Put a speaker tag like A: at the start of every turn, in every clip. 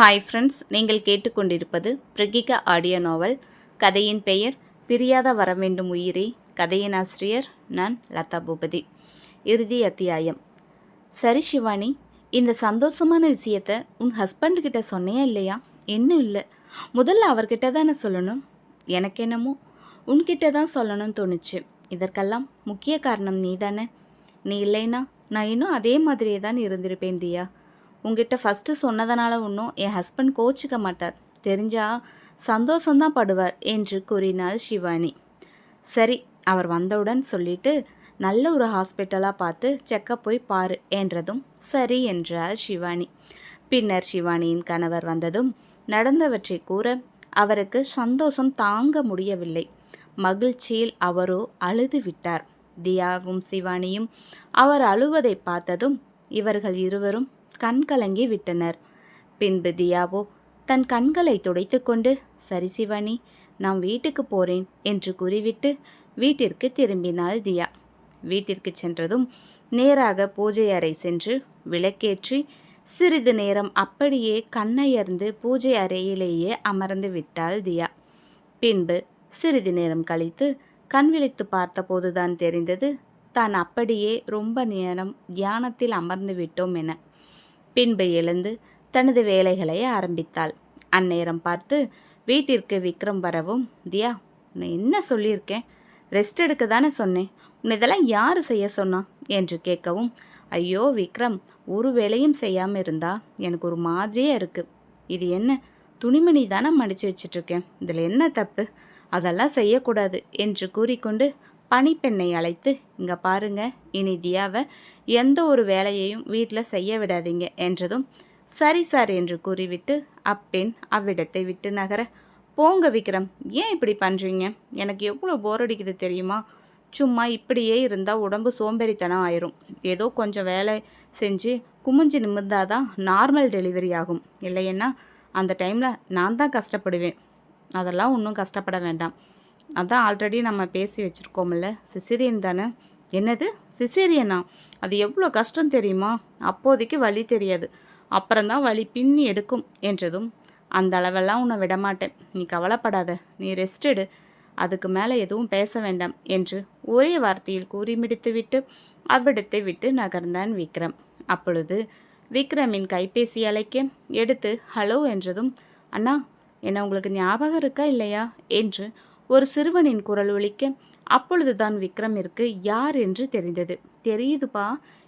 A: Hi friends நீங்கள் கேட்டுக்கொண்டிருப்பது பிரகிகா audio நாவல் கதையின் பெயர் பிரியாத வர வேண்டும் உயிரே கதையின் ஆசிரியர் நான் லதா பூபதி. இறுதி அத்தியாயம். சரி சிவானி இந்த சந்தோஷமான விஷயத்த உன் ஹஸ்பண்ட்கிட்ட சொன்னையா இல்லையா? இன்னும் இல்லை. முதல்ல அவர்கிட்ட தானே சொல்லணும்? எனக்கு என்னமோ உன்கிட்ட தான் சொல்லணும்னு தோணுச்சு. இதற்கெல்லாம் முக்கிய காரணம் நீ தானே நீ இல்லைன்னா நான் இன்னும் அதே மாதிரியே தான் இருந்திருப்பேன் தியா. உங்ககிட்ட ஃபஸ்ட்டு சொன்னதனால ஒன்றும் என் ஹஸ்பண்ட் கோச்சிக்க மாட்டார். தெரிஞ்சா சந்தோஷந்தான் படுவார் என்று கூறினாள் சிவானி சரி அவர் வந்தவுடன் சொல்லிட்டு நல்ல ஒரு ஹாஸ்பிட்டலாக பார்த்து செக்கப் போய் பாரு என்றதும் சரி என்றாள் சிவானி பின்னர் சிவானியின் கணவர் வந்ததும் நடந்தவற்றை கூற அவருக்கு சந்தோஷம் தாங்க முடியவில்லை. மகிழ்ச்சியில் அவரோ அழுது விட்டார். தியாவும் சிவானியும் அவர் அழுவதை பார்த்ததும் இவர்கள் இருவரும் கண் கலங்கி விட்டனர். பின்பு தியாவோ தன் கண்களை துடைத்துக்கொண்டு சரி சிவனி நான் வீட்டுக்கு போறேன் என்று கூறிவிட்டு வீட்டிற்கு திரும்பினாள் தியா. வீட்டிற்கு சென்றதும் நேராக பூஜை அறை சென்று விளக்கேற்றி சிறிது நேரம் அப்படியே கண்ணயர்ந்து பூஜை அறையிலேயே அமர்ந்து விட்டாள் தியா. பின்பு சிறிது நேரம் கழித்து கண் விழித்து பார்த்தபோதுதான் தெரிந்தது தான் அப்படியே ரொம்ப நேரம் தியானத்தில் அமர்ந்து விட்டோம் என. பின்பு எழுந்து தனது வேலைகளை ஆரம்பித்தாள். அந்நேரம் பார்த்து வீட்டிற்கு விக்ரம் வரவும் தியா உன்னை என்ன சொல்லியிருக்கேன் ரெஸ்ட் எடுக்க தானே சொன்னேன். உன்னை இதெல்லாம் யார் செய்ய சொன்னா? என்று கேட்கவும் ஐயோ விக்ரம் ஒரு வேலையும் செய்யாமல் இருந்தா எனக்கு ஒரு மாதிரியே இருக்குது இது என்ன துணிமணி தானே மடித்து வச்சிட்ருக்கேன் இதில் என்ன தப்பு? அதெல்லாம் செய்யக்கூடாது என்று கூறிக்கொண்டு பணிப்பெண்ணை அழைத்து இங்கே பாருங்க இனி தியாவை எந்த ஒரு வேலையையும் வீட்டில் செய்ய விடாதீங்க என்றதும் சரி சார் என்று கூறிவிட்டு அப்பெண் அவ்விடத்தை விட்டு நகர போங்க விக்ரம் ஏன் இப்படி பண்ணுறீங்க எனக்கு எவ்வளோ போர் அடிக்குது தெரியுமா? சும்மா இப்படியே இருந்தால் உடம்பு சோம்பேறித்தனம் ஆயிரும். ஏதோ கொஞ்சம் வேலை செஞ்சு குமிஞ்சு நிமிர்ந்தாதான் நார்மல் டெலிவரி ஆகும். இல்லைன்னா அந்த டைமில் நான் தான் கஷ்டப்படுவேன். அதெல்லாம் ஒன்றும் கஷ்டப்பட வேண்டாம். அதான் ஆல்ரெடி நம்ம பேசி வச்சுருக்கோம்ல. சிசிரியன் தானே? என்னது? சிசேரியனா? அது எவ்வளோ கஷ்டம் தெரியுமா? அப்போதைக்கு வழி தெரியாது. அப்புறம்தான் வழி பின்னி எடுக்கும் என்றதும் அந்த அளவெல்லாம் உன்னை விடமாட்டேன். நீ கவலைப்படாத. நீ ரெஸ்ட் எடு. அதுக்கு மேலே எதுவும் பேச வேண்டாம் என்று ஒரே வார்த்தையில் கூறி முடித்துவிட்டு அவ்விடத்தை விட்டு நகர்ந்தான் விக்ரம். அப்பொழுது விக்ரமின் கைபேசி அழைக்க எடுத்து ஹலோ என்றதும் அண்ணா என்ன உங்களுக்கு ஞாபகம் இருக்கா இல்லையா? என்று ஒரு சிறுவனின் குரல் ஒலிக்க அப்பொழுதுதான் விக்ரமிற்கு யார் என்று தெரிந்தது. தெரியுதுப்பா.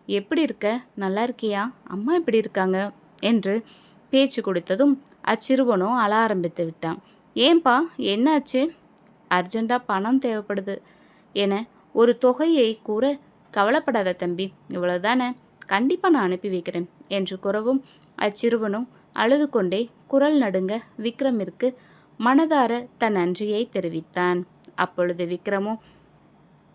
A: எப்படி இருக்க? நல்லா இருக்கியா? அம்மா எப்படி இருக்காங்க? என்று பேச்சு கொடுத்ததும் அச்சிறுவனும் அழ ஆரம்பித்து விட்டான். ஏன்பா என்னாச்சு? அர்ஜெண்டாக பணம் தேவைப்படுது என ஒரு தொகையை கூற கவலைப்படாத தம்பி இவ்வளோதானே கண்டிப்பாக நான் அனுப்பி வைக்கிறேன் என்று கூறவும் அச்சிறுவனும் அழுது கொண்டே குரல் நடுங்க விக்ரமிற்கு மனதார தன் நன்றியை தெரிவித்தான். அப்பொழுது விக்ரமும்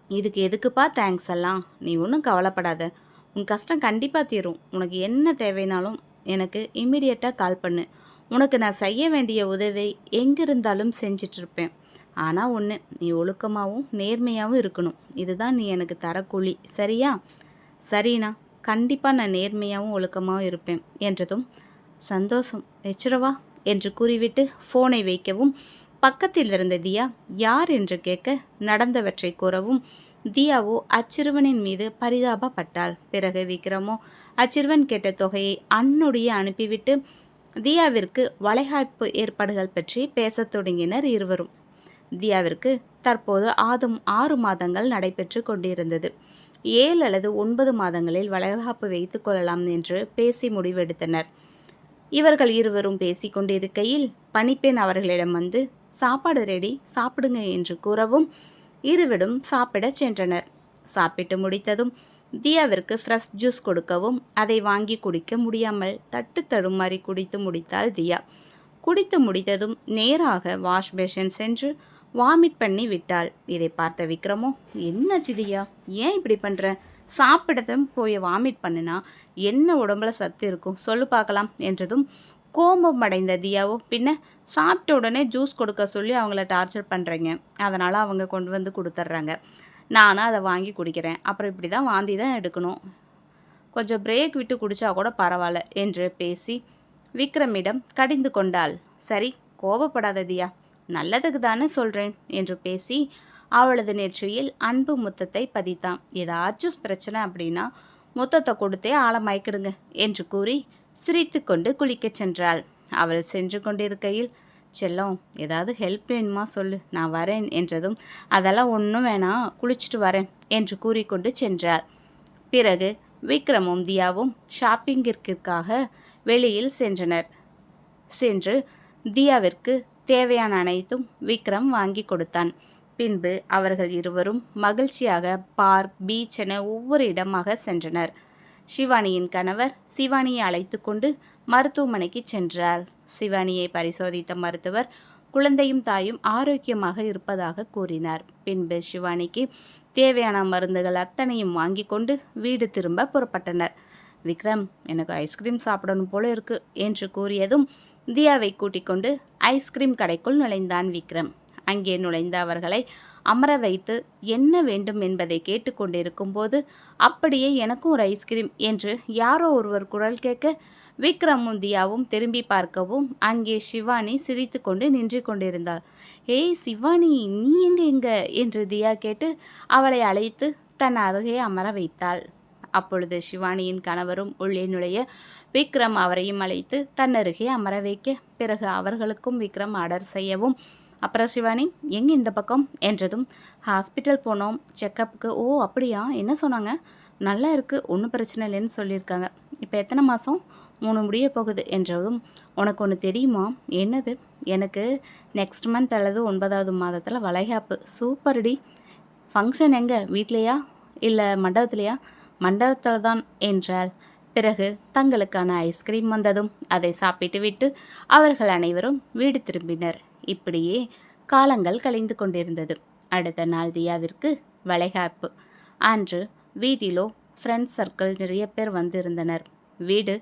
A: இதுக்கு எதுக்குப்பா தேங்க்ஸ் எல்லாம்? நீ ஒன்றும் கவலைப்படாத. உன் கஷ்டம் கண்டிப்பாக தீரும். உனக்கு என்ன தேவைனாலும் எனக்கு இம்மிடியட்டாக கால் பண்ணு. உனக்கு நான் செய்ய வேண்டிய உதவி எங்கிருந்தாலும் செஞ்சிட்ருப்பேன் ஆனால் ஒன்று நீ ஒழுக்கமாகவும் நேர்மையாகவும் இருக்கணும். இதுதான் நீ எனக்கு தரக்கூலி சரியா? சரிண்ணா. கண்டிப்பாக நான் நேர்மையாகவும் ஒழுக்கமாகவும் இருப்பேன். என்றதும் சந்தோஷம். வச்சிரவா என்று கூறிவிட்டு ஃபோனை வைக்கவும் பக்கத்தில் இருந்த தியா யார் என்று கேட்க நடந்தவற்றை கூறவும். தியாவோ அச்சிறுவனின் மீது பரிதாபப்பட்டாள். பிறகு விக்ரமோ? அச்சிறுவன் கேட்ட தொகையை அன்னுடைய அனுப்பிவிட்டு தியாவிற்கு வளைகாப்பு ஏற்பாடுகள் பற்றி பேசத் தொடங்கினர் இருவரும். தியாவிற்கு தற்போது ஆதும் ஆறு மாதங்கள் நடைபெற்று கொண்டிருந்தது. ஏழு அல்லது ஒன்பது மாதங்களில் வளைகாப்பு வைத்து கொள்ளலாம் என்று பேசி முடிவெடுத்தனர். இவர்கள் இருவரும் பேசிக்கொண்டிருக்கையில் பணிப்பெண் அவர்களிடம் வந்து சாப்பாடு ரெடி சாப்பிடுங்க என்று கூறவும் இருவரும் சாப்பிடச் சென்றனர். சாப்பிட்டு முடித்ததும் தியாவிற்கு ஃப்ரெஷ் ஜூஸ் கொடுக்கவும் அதை வாங்கி குடிக்க முடியாமல் தட்டு தடுமாறி குடித்து முடித்தாள் தியா. குடித்து முடித்ததும் நேராக வாஷ் பேஷன் சென்று வாமிட் பண்ணி விட்டாள். இதை பார்த்த விக்ரமோ என்னாச்சு தியா? ஏன் இப்படி பண்ணுற சாப்பிடத்தும் போய் வாமிட் பண்ணினா என்ன உடம்புல சத்து இருக்கும்? சொல்லு பார்க்கலாம் என்றதும் கோபம் அடைந்த தியாவோ பின்ன சாப்பிட்ட உடனே ஜூஸ் கொடுக்க சொல்லி அவங்கள டார்ச்சர் பண்ணுறீங்க அதனால் அவங்க கொண்டு வந்து கொடுத்துட்றாங்க. நானும் அதை வாங்கி குடிக்கிறேன். அப்புறம் இப்படி தான் வாந்தி தான் எடுக்கணும். கொஞ்சம் பிரேக் விட்டு குடித்தா கூட பரவாயில்ல என்று பேசி விக்ரமிடம் கடிந்து கொண்டாள். சரி கோபப்படாத தியா நல்லதுக்கு தானே சொல்கிறேன் என்று பேசி அவளது நெற்றியில் அன்பு முத்தத்தை பதித்தான். ஏதாச்சும் பிரச்சனை அப்படின்னா முத்தத்தை கொடுத்தே ஆளை மயக்கிடுங்க என்று கூறி சிரித்து கொண்டு குளிக்கச் சென்றாள். அவள் சென்று கொண்டிருக்கையில் செல்லம் ஏதாவது ஹெல்ப் வேணுமா சொல்லு நான் வரேன் என்றதும் அதெல்லாம் ஒன்றும் வேணாம் குளிச்சுட்டு வரேன் என்று கூறிக்கொண்டு சென்றாள். பிறகு விக்ரமும் தியாவும் ஷாப்பிங்கிற்காக வெளியில் சென்றனர். சென்று தியாவிற்கு தேவையான அனைத்தும் விக்ரம் வாங்கி கொடுத்தான். பின்பு அவர்கள் இருவரும் மகிழ்ச்சியாக பார்க் பீச் என ஒவ்வொரு இடமாக சென்றனர். சிவானியின் கணவர் சிவானியை அழைத்து கொண்டு மருத்துவமனைக்கு சென்றார். சிவானியை பரிசோதித்த மருத்துவர் குழந்தையும் தாயும் ஆரோக்கியமாக இருப்பதாக கூறினார். பின்பு சிவானிக்கு தேவையான மருந்துகள் அத்தனையும் வாங்கி கொண்டு வீடு திரும்ப புறப்பட்டனர். விக்ரம் எனக்கு ஐஸ்கிரீம் சாப்பிடணும் போல இருக்கு என்று கூறியதும் தியாவை கூட்டிக் கொண்டு ஐஸ்கிரீம் கடைக்குள் நுழைந்தான் விக்ரம். அங்கே நுழைந்த அவர்களை அமர வைத்து என்ன வேண்டும் என்பதை கேட்டுக்கொண்டிருக்கும் போது அப்படியே எனக்கும் ஒரு ஐஸ்கிரீம் என்று யாரோ ஒருவர் குரல் கேட்க விக்ரமும் தியாவும் திரும்பி பார்க்கவும். அங்கே சிவானி சிரித்து கொண்டு நின்று கொண்டிருந்தாள். ஏய் சிவானி நீ எங்க எங்க என்று தியா கேட்டு அவளை அழைத்து தன் அருகே அமர வைத்தாள். அப்பொழுது சிவானியின் கணவரும் உள்ளே நுழைய விக்ரம் அவரையும் அழைத்து தன் அருகே அமர வைக்க. பிறகு அவர்களுக்கும் விக்ரம் ஆர்டர் செய்யவும் அப்புறம் சிவானி எங்கே இந்த பக்கம்? என்றதும் ஹாஸ்பிட்டல் போனோம் செக்கப்புக்கு. ஓ அப்படியா? என்ன சொன்னாங்க? நல்லா இருக்குது ஒன்றும் பிரச்சனை இல்லைன்னு சொல்லியிருக்காங்க. இப்போ எத்தனை மாதம் மூணு முடிய போகுது என்றதும் உனக்கு ஒன்று தெரியுமா? என்னது? எனக்கு நெக்ஸ்ட் மந்த் அல்லது ஒன்பதாவது மாதத்தில் வளைகாப்பு. சூப்பர்டி. ஃபங்க்ஷன் எங்கே? வீட்லேயா? இல்லை மண்டபத்துலையா? மண்டபத்தில் தான் என்றால் பிறகு தங்களுக்கான ஐஸ்கிரீம் வந்ததும் அதை சாப்பிட்டு விட்டு அவர்கள் அனைவரும் வீடு திரும்பினர். இப்படியே காலங்கள் கழிந்து கொண்டிருந்தது. அடுத்த நாள் தியாவிற்கு வளைகாப்பு. அன்று வீட்டிலோ ஃப்ரெண்ட்ஸ் சர்க்கிள் நிறைய பேர் வந்திருந்தனர். வீடு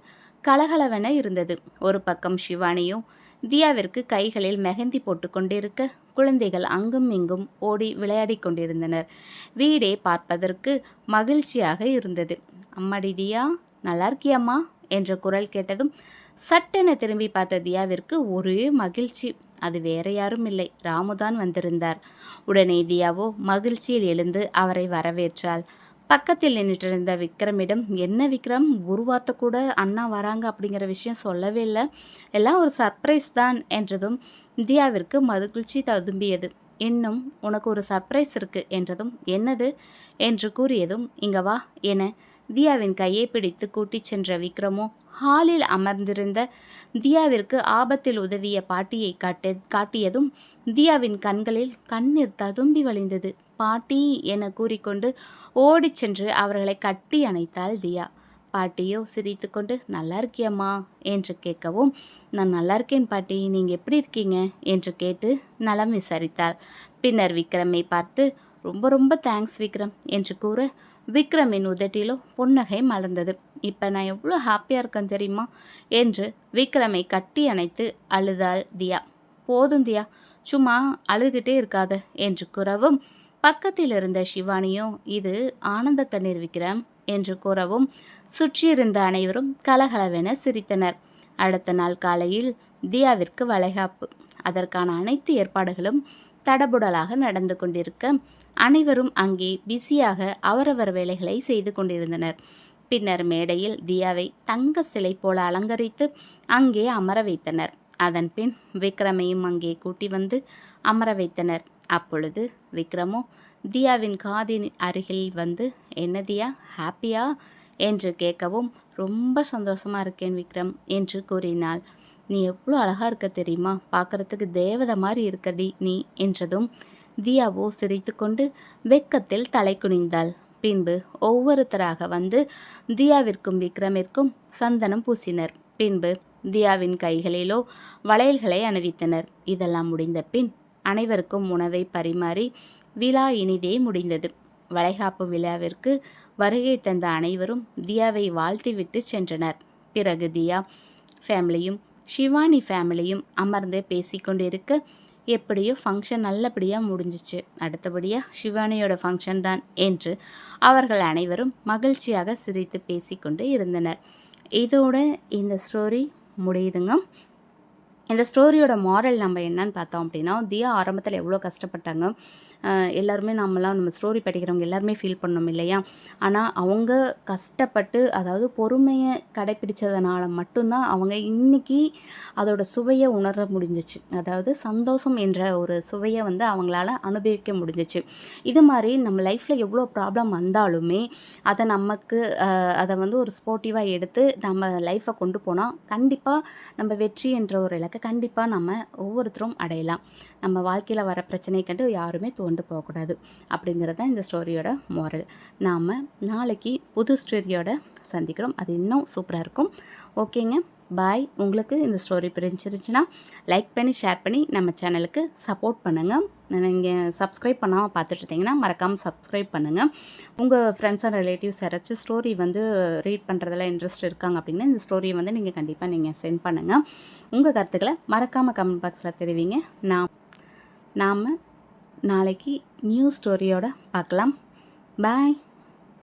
A: கலகலவென இருந்தது. ஒரு பக்கம் சிவானியும் தியாவிற்கு கைகளில் மெஹந்தி போட்டு கொண்டிருக்க குழந்தைகள் அங்கும் இங்கும் ஓடி விளையாடி கொண்டிருந்தனர். வீடே பார்ப்பதற்கு மகிழ்ச்சியாக இருந்தது. அம்மாடி தியா நல்லா இருக்கியம்மா? என்ற குரல் கேட்டதும் சட்டென திரும்பி பார்த்த தியாவிற்கு ஒரே மகிழ்ச்சி. அது வேற யாரும் இல்லை. ராமுதான் வந்திருந்தார். உடனே தியாவோ மகிழ்ச்சியில் எழுந்து அவரை வரவேற்றாள். பக்கத்தில் நின்றுட்டிருந்த விக்ரமிடம் என்ன விக்ரம்? ஒரு வார்த்தை கூட அண்ணா வராங்க அப்படிங்கிற விஷயம் சொல்லவே இல்லை. எல்லாம் ஒரு சர்ப்ரைஸ் தான் என்றதும் தியாவிற்கு மகிழ்ச்சி ததும்பியது. இன்னும் உனக்கு ஒரு சர்ப்ரைஸ் இருக்கு என்றதும் என்னது? என்று கூறியதும் இங்க வா என தியாவின் கையை பிடித்து கூட்டிச் சென்ற விக்ரமோ ஹாலில் அமர்ந்திருந்த தியாவிற்கு ஆபத்தில் உதவிய பாட்டியை காட்டு காட்டியதும் தியாவின் கண்களில் கண்ணீர் ததும்பி வழிந்தது. பாட்டி என கூறிக்கொண்டு ஓடிச் சென்று அவர்களை கட்டி அணைத்தாள் தியா. பாட்டியோ சிரித்துக்கொண்டு நல்லா இருக்கியம்மா என்று கேட்கவும் நான் நல்லா இருக்கேன் பாட்டி நீங்கள் எப்படி இருக்கீங்க? என்று கேட்டு நலம் விசாரித்தாள். பின்னர் விக்ரமை பார்த்து ரொம்ப ரொம்ப தேங்க்ஸ் விக்ரம் என்று கூற விக்ரமின் உதட்டிலோ புன்னகை மலர்ந்தது. இப்போ நான் எவ்வளோ ஹாப்பியாக இருக்கேன் தெரியுமா? என்று விக்ரமை கட்டி அணைத்து அழுதாள் தியா. போதும் தியா சும்மா அழுதுகிட்டே இருக்காத என்று கூறவும் பக்கத்தில் இருந்த சிவானியும் இது ஆனந்த கண்ணீர் விக்ரம் என்று கூறவும் சுற்றியிருந்த அனைவரும் கலகலவென சிரித்தனர். அடுத்த நாள் காலையில் தியாவிற்கு வளைகாப்பு. அதற்கான அனைத்து ஏற்பாடுகளும் தடபுடலாக நடந்து கொண்டிருக்க அனைவரும் அங்கே பிஸியாக அவரவர் வேலைகளை செய்து கொண்டிருந்தனர். பின்னர் மேடையில் தியாவை தங்க சிலை போல அலங்கரித்து அங்கே அமர வைத்தனர். அதன்பின் விக்ரமையும் அங்கே கூட்டி வந்து அமர வைத்தனர். அப்பொழுது விக்ரமோ தியாவின் காதின் அருகில் வந்து என்ன தியா ஹாப்பியா என்று கேட்கவும் ரொம்ப சந்தோஷமா இருக்கேன் விக்ரம் என்று கூறினாள். நீ எவ்வளோ அழகாக இருக்க தெரியுமா? பார்க்கறதுக்கு தேவதை மாதிரி இருக்கடி நீ என்றதும் தியாவோ சிரித்துக்கொண்டு வெக்கத்தில் தலை குனிந்தாள். பின்பு ஒவ்வொருத்தராக வந்து தியாவிற்கும் விக்ரமிற்கும் சந்தனம் பூசினர். பின்பு தியாவின் கைகளிலோ வளையல்களை அணிவித்தனர். இதெல்லாம் முடிந்த பின் அனைவருக்கும் உணவை பரிமாறி விழா இனிதே முடிந்தது. வளைகாப்பு விழாவிற்கு வருகை தந்த அனைவரும் தியாவை வாழ்த்திவிட்டு சென்றனர். பிறகு தியா ஃபேமிலியும் ஷிவானி ஃபேமிலியும் அமர்ந்து பேசிக்கொண்டிருக்க எப்படியோ ஃபங்க்ஷன் நல்லபடியாக முடிஞ்சிச்சு. அடுத்தபடியாக ஷிவானியோட ஃபங்க்ஷன் தான் என்று அவர்கள் அனைவரும் மகிழ்ச்சியாக சிரித்து பேசிக்கொண்டு இருந்தனர். இதோட இந்த ஸ்டோரி முடியுதுங்க. இந்த ஸ்டோரியோட மாரல் நம்ம என்னன்னு பார்த்தோம் அப்படின்னா தியா ஆரம்பத்தில் எவ்வளோ கஷ்டப்பட்டாங்க? எல்லாருமே நம்மலாம் நம்ம ஸ்டோரி படிக்கிறவங்க எல்லாருமே ஃபீல் பண்ணோம் இல்லையா? ஆனால் அவங்க கஷ்டப்பட்டு அதாவது பொறுமையை கடைப்பிடிச்சதுனால மட்டும்தான் அவங்க இன்னைக்கு அதோட சுவையை உணர முடிஞ்சிச்சு. அதாவது சந்தோஷம் என்ற ஒரு சுவையை வந்து அவங்களால அனுபவிக்க முடிஞ்சிச்சு. இது மாதிரி நம்ம லைஃப்பில் எவ்வளோ ப்ராப்ளம் வந்தாலுமே அதை நமக்கு அதை வந்து ஒரு ஸ்போர்ட்டிவாக எடுத்து நம்ம லைஃப்பை கொண்டு போனால் கண்டிப்பாக நம்ம வெற்றி என்ற ஒரு இலக்கை கண்டிப்பாக நம்ம ஒவ்வொருத்தரும் அடையலாம். நம்ம வாழ்க்கையில் வர பிரச்சனை கண்டு யாருமே தோண்டு போகக்கூடாது. அப்படிங்கிறது தான் இந்த ஸ்டோரியோட மோரல் நாம் நாளைக்கு புது ஸ்டோரியோட சந்திக்கிறோம். அது இன்னும் சூப்பராக இருக்கும். ஓகேங்க. பாய் உங்களுக்கு இந்த ஸ்டோரி பிடிச்சிருந்துச்சுன்னா லைக் பண்ணி ஷேர் பண்ணி நம்ம சேனலுக்கு சப்போர்ட் பண்ணுங்கள் நீங்கள் சப்ஸ்கிரைப் பண்ணாமல் பார்த்துட்ருந்தீங்கன்னா மறக்காமல் சப்ஸ்கிரைப் பண்ணுங்கள் உங்கள் ஃப்ரெண்ட்ஸ் அண்ட் ரிலேட்டிவ்ஸ் யாராச்சும் ஸ்டோரி வந்து ரீட் பண்ணுறதுல இன்ட்ரெஸ்ட் இருக்காங்க அப்படின்னா இந்த ஸ்டோரியை வந்து நீங்கள் கண்டிப்பாக நீங்கள் சென்ட் பண்ணுங்கள் உங்கள் கருத்துக்களை மறக்காமல் கமெண்ட் பாக்ஸில் தெரிவிங்க. நான் நாம் நாளைக்கு நியூ ஸ்டோரியோட பார்க்கலாம். பாய்